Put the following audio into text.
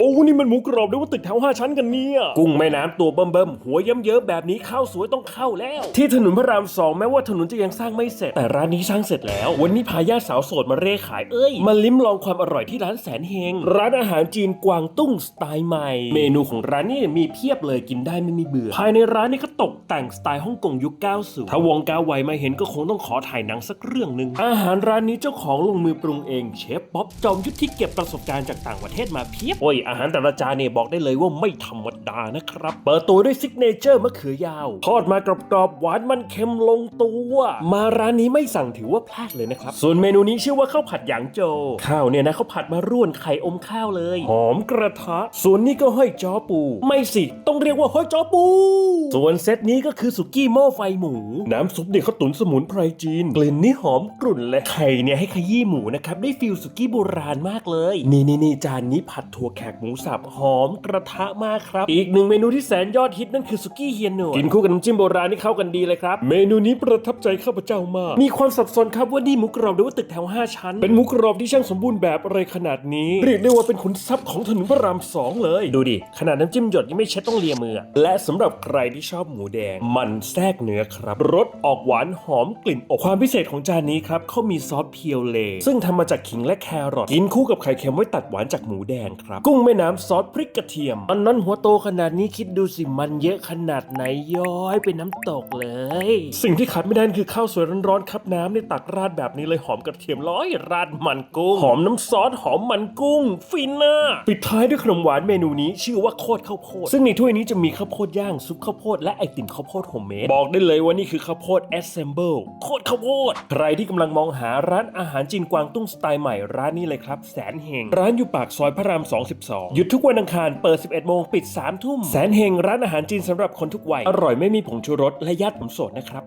โอ้นี่มันหมูกรอบด้วยว่าตึกแถวห้าชั้นกันเนี่ย กุ้งแม่น้ำตัวเบิ่มๆ หัวเยิ้มๆแบบนี้ข้าวสวยต้องเข้าแล้ว ที่ถนนพระรามสองแม้ว่าถนนจะยังสร้างไม่เสร็จ แต่ร้านนี้สร้างเสร็จแล้ว วันนี้พาญาติสาวโสดมาเร่ขายเอ้ย มาลิ้มลองความอร่อยที่ร้านแสนเฮง ร้านอาหารจีนกวางตุ้งสไตล์ใหม่ เมนูของร้านนี่มีเพียบเลยกินได้ไม่มีเบื่อ ภายในร้านนี่ก็ตกแต่งสไตล์ฮ่องกงยุค 90 ถ้าวงกาไวมาเห็นก็คงต้องขอถ่ายหนังสักเรื่องหนึ่งอาหารร้านนี้เจ้าของลงมือปรุงเองเชฟป๊อปจอมยุทธที่เก็บประสบการณ์จากต่างประเทศมาเพียบโอ้ยอาหารแต่ละจานเนี่ยบอกได้เลยว่าไม่ธรรมดานะครับ เปิดตัวด้วยซิกเนเจอร์มะเขือยาวทอดมากรอบๆหวานมันเค็มลงตัว มาร้านนี้ไม่สั่งถือว่าพลาดเลยนะครับ ส่วนเมนูนี้ชื่อว่าข้าวผัดหยางโจ ข้าวเนี่ยนะเขาผัดมาร่วนไข่อมข้าวเลย หอมกระทะ ส่วนนี้ก็ห้อยจ้อปู ไม่สิ ต้องเรียกว่าห้อยจ้อปู ส่วนเซตนี้ก็คือสุกี้หม้อไฟหมู น้ำซุปเนี่ยเขาตุ๋นสมุนไพรจีน กลิ่นนี่หอมกรุ่นเลยไข่เนี่ยให้ขยี้หมูนะครับได้ฟิลสุกี้โบราณมากเลย นี่นี่นี่จานนี้ผัดถั่วแขกหมูสับหอมกระทะมากครับ อีกหนึ่งเมนูที่แสนยอดฮิตนั่นคือสุกี้เฮียนหนวดกินคู่กับน้ำจิ้มโบราณนี่เข้ากันดีเลยครับ เมนูนี้ประทับใจข้าพเจ้ามาก มีความสับสนครับว่านี่หมูกรอบหรือว่าตึกแถว 5 ชั้น เป็นหมูกรอบที่ช่างสมบูรณ์แบบอะไรขนาดนี้เรียกได้ว่าเป็นขุนทรัพย์ของถนนพระรามสองเลย ดูดิขนาดน้ำจิ้มหยดยังไม่เช็ดต้องเลียมือ และสำหรับใครที่ชอบหมูแดง มันแทรกเนื้อครับรสออกหวานหอมกลิ่นอบความพิเศษของจานนี้ครับเขามีซอสเพียวเล ซึ่งทำมาจากขิงและแครอทกินคู่กับไข่เค็มไว้ตัดหวานจากหมูแดงครับกุ้งแม่น้ำซอสพริกกระเทียมอันนั้นหัวโตขนาดนี้คิดดูสิมันเยอะขนาดไหนย้อยเป็นน้ำตกเลย สิ่งที่ขาดไม่ได้คือข้าวสวยร้อนๆครับน้ำในตักราดแบบนี้เลยหอมกระเทียมร้อยราดมันกุ้งหอมน้ำซอสหอมมันกุ้ง ฟินน่าปิดท้ายด้วยขนมหวานเมนูนี้ชื่อว่าโคตรข้าวโพดซึ่งในถ้วยนี้จะมีข้าวโพดย่างซุปข้าวโพดและไอติมข้าวโพดโฮมเมดบอกได้เลยว่านี่คือข้าวโพด assemble โคตรข้าวโพดใครที่กำลังมองหาร้านอาหารจีนกวางตุ้งสไตล์ใหม่ร้านนี้เลยครับ แสนเฮงร้านอยู่ปากซอยพระราม 22หยุดทุกวันอังคารเปิด 11 โมงปิด 3 ทุ่ม แสนเฮงร้านอาหารจีนสำหรับคนทุกวัย อร่อยไม่มีผงชูรสและญาติผมโสดนะครับ